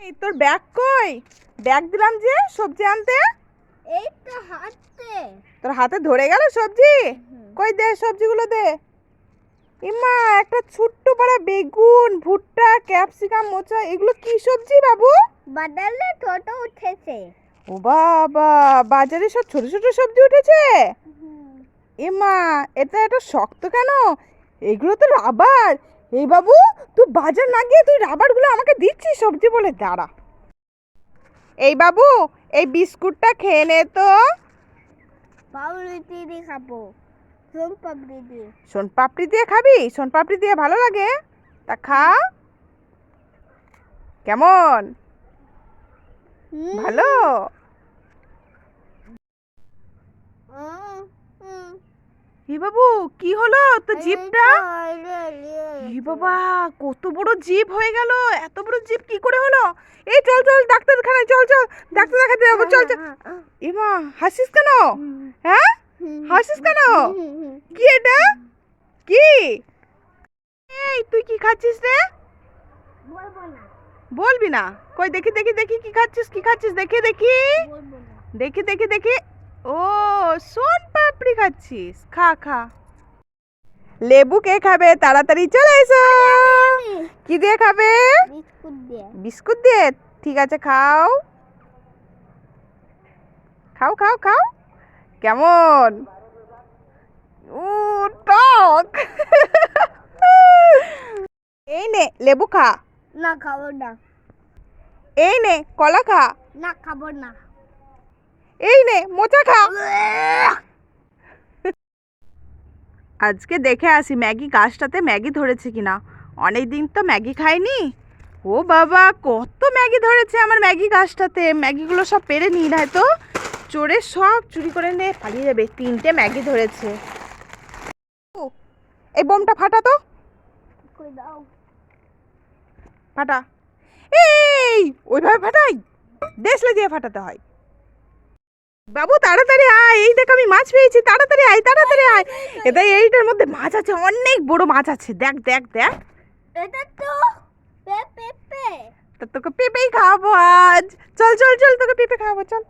এই তোর ব্যাগ কই? ব্যাগ দিলাম যে সবজি আনতে। এই তো হাতে। তোর হাতে ধরে গেল সবজি? কই দে সবজিগুলো দে। ইমা একটা ছোট্ট পাড়া বেগুন ভুট্টা ক্যাপসিকাম মোচা এগুলো কি সবজি বাবু? বাদালে টোটো উঠেছে। ও বাবা বাজারে সব ছোট ছোট সবজি উঠেছে? এমা এটা এত শক্ত কেন? এগুলো তো রাবার। এই বাবু তুই বাজার না গিয়ে তুই রাবারগুলো আমাকে দিচ্ছিস সবজি বলে? দাঁড়া। এই বাবু এই বিস্কুটটা খেয়ে নে তো। পাউরুটি দিয়ে খাব সোম পাপড়ি দিয়ে। সোন পাপড়ি দিয়ে খাবি? সোন পাপড়ি দিয়ে ভালো লাগে। তা খা। কেমন? ভালো। ই বাবু কি হলো তো জিপটা ই বাবা কত বড় জিপ হয়ে গেল এত বড় জিপ কি করে হলো? এই চল চল ডাক্তারখানায় চল চল ডাক্তার দেখাতে যাব চল চল। ইমা হাসিস কেন? হ্যাঁ? হাসিস কেন? কি এটা? কি? এই তুই কি খাচ্ছিস রে? বলবি না। কই দেখি দেখি দেখি কি খাচ্ছিস কি খাচ্ছিস? দেখি দেখি। দেখি দেখি দেখি। ও সোন পাপড়ি খাচ্ছিস? খা খা। লেবু কে খাবে? তাড়াতাড়ি চলে এসো। কি দিয়ে খাবে? বিস্কুট দিয়ে। বিস্কুট দিয়ে? ঠিক আছে খাও। খাও খাও খাও। কেমন? উ টক। এই নে লেবু খা। না খাব না। এই নে কলা খা। না খাব না। এই নে মোচা খা। আজকে দেখে আসি ম্যাগি গাছটাতে ম্যাগি ধরেছে কিনা। অনেক দিন তো ম্যাগি খাইনি। ও বাবা কত ম্যাগি ধরেছে আমার ম্যাগি গাছটাতে। ম্যাগিগুলো সব পেরে নিই না তো? চোরে সব চুরি করে নিয়ে পালিয়ে যাবে তিনটে ম্যাগি ধরেছে। ও, এই বোমটা ফাটা তো। ফাটা। এই ওইভাবে ফাটাই। দেশলে দিয়ে ফাটাতে হয়। বাবু তাড়াতাড়ি আয়। এই দেখ আমি মাছ পেয়েছি। তাড়াতাড়ি আয় তাড়াতাড়ি আয়। এটা এইটার মধ্যে মাছ আছে অনেক বড় মাছ আছে। দেখ দেখ দেখ। এটা তো পেপে পে তোকে পেঁপেই খাওয়াবো আজ। চল চল চল তোকে পেঁপে খাওয়াবো চল।